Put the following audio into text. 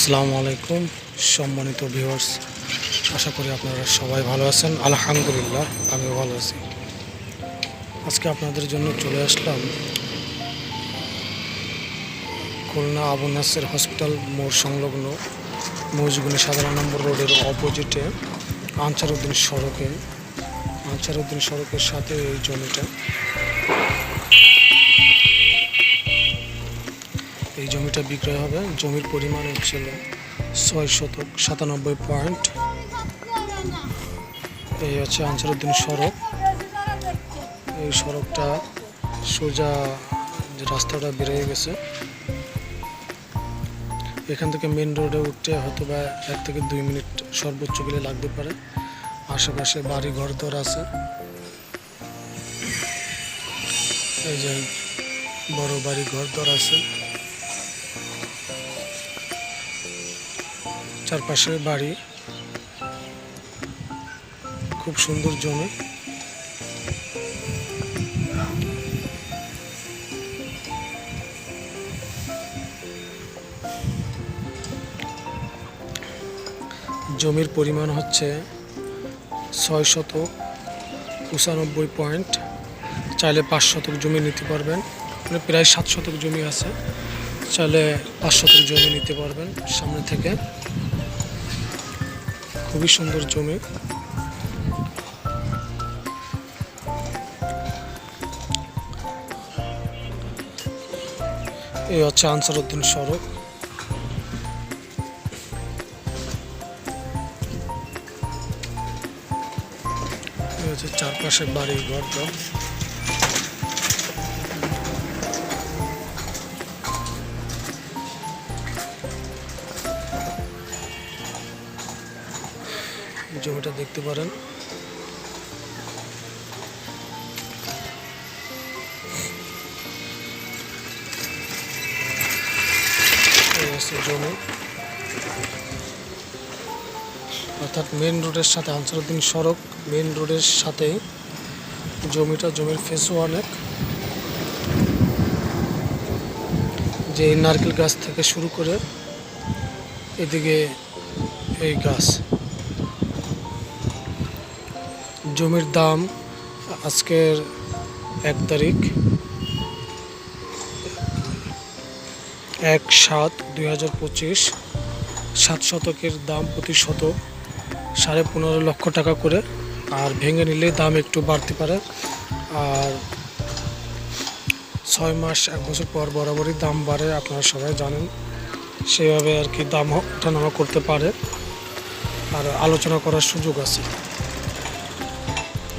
আসসালামু আলাইকুম, সম্মানিত ভিউয়ার্স আশা করি আপনারা সবাই ভালো আছেন। আলহামদুলিল্লাহ, আমিও ভালো আছি। আজকে আপনাদের জন্য চলে আসলাম খুলনা আবু নাসের হসপিটাল মোড় সংলগ্ন মৌজগুনি সাধারণ নম্বর রোডের অপোজিটে আনসারউদ্দিন সড়কে আনসারউদ্দিন সড়কের সাথে এই জমিটা। জমিটা বিক্রয় হবে। জমির পরিমাণ হচ্ছিল ছয় শতক সাতানব্বই পয়েন্ট। এই হচ্ছে আনসারুদ্দিন সড়ক। এই সড়কটা সোজা যে রাস্তাটা বেরিয়ে গেছে। এখান থেকে মেন রোডে উঠতে হয়তো বা এক থেকে দুই মিনিট সর্বোচ্চ গেলে লাগতে পারে। আশেপাশে বাড়ি ঘর দর আছে। এই যে বড় বাড়ি ঘর দর আছে। চারপাশে বাড়ি। খুব সুন্দর জমি। জমির পরিমাণ হচ্ছে ছয় শত পঁচানব্বই পয়েন্ট। চাইলে পাঁচ শতক জমি নিতে পারবেন। মানে প্রায় সাত শতক জমি আছে। চাইলে পাঁচ শতক জমি নিতে পারবেন সামনে থেকে। খুবই সুন্দর জমি। এই হচ্ছে আনসারউদ্দিন সড়ক। এই হচ্ছে চারপাশে বাড়ি ঘর জমিটা দেখতে পারেন। জমি। অর্থাৎ মেন রোডের সাথে আনসারুদ্দিন সড়ক মেন রোডের সাথে জমিটা, জমির ফেসও অনেক যে নারকেল গাছ থেকে শুরু করে এদিকে এই গাছ। জমির দাম আজকের এক তারিখ এক সাত দুই হাজার পঁচিশ, সাত শতকের দাম প্রতি শতক সাড়ে পনেরো লক্ষ টাকা করে, আর ভেঙে নিলে দাম একটু বাড়তে পারে, আর ছয় মাস এক বছর পর বরাবরই দাম বাড়ে, আপনারা সবাই জানেন। সেভাবে আর কি দাম ওঠানামা করতে পারে, আর আলোচনা করার সুযোগ আছে।